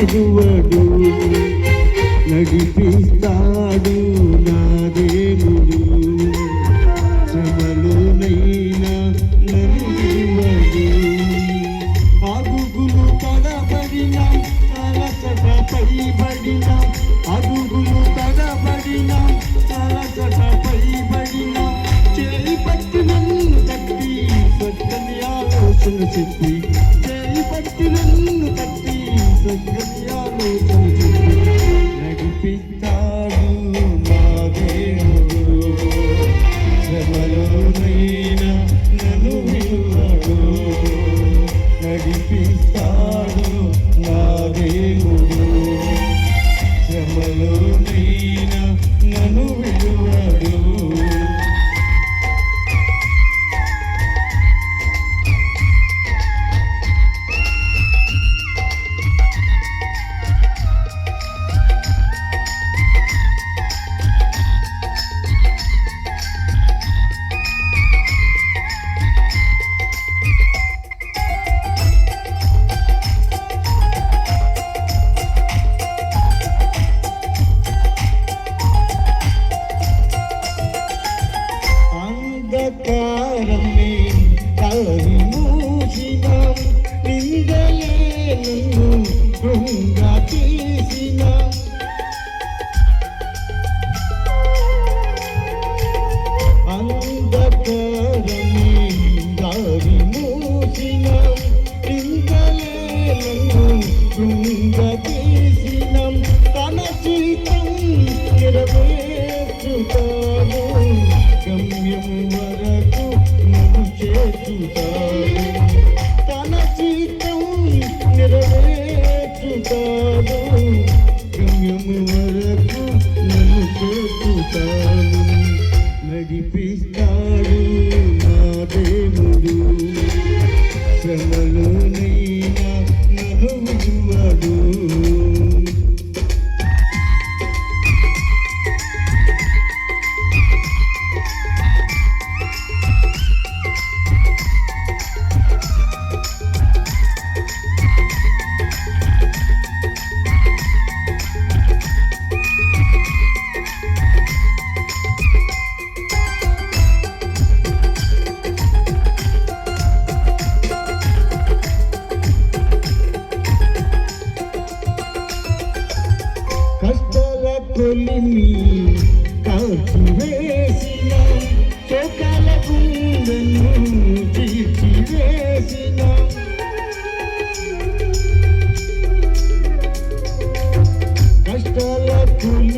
విడువడు నడిపిస్తాడు నా దేవుడు. శ్రమలోనైనా నన్ను విడువడు అడుగులు తడబడిన అలసట పైబడిన అడుగులు తడబడిన అలసట పైబడిన చేయి పట్టి నన్ను తట్టి సత్తని ఆలోచన చెప్పి సత్తని ఆలోచన చెప్పి అంధకారమే కరి మూసిన. నిందలే నన్ను కృంగా నెరవేర్చుతాడు గమ్యం వరకు నన్ను చేర్చుతాడు నడిపిస్తాడు నా దేవుడు. శ్రమలోనైనా నన్ను విడువడు కష్టాల కొలిమి కాచి వేసిన చోకాల గుండెను తీర్చి వేసిన. కష్టాల కొలిమి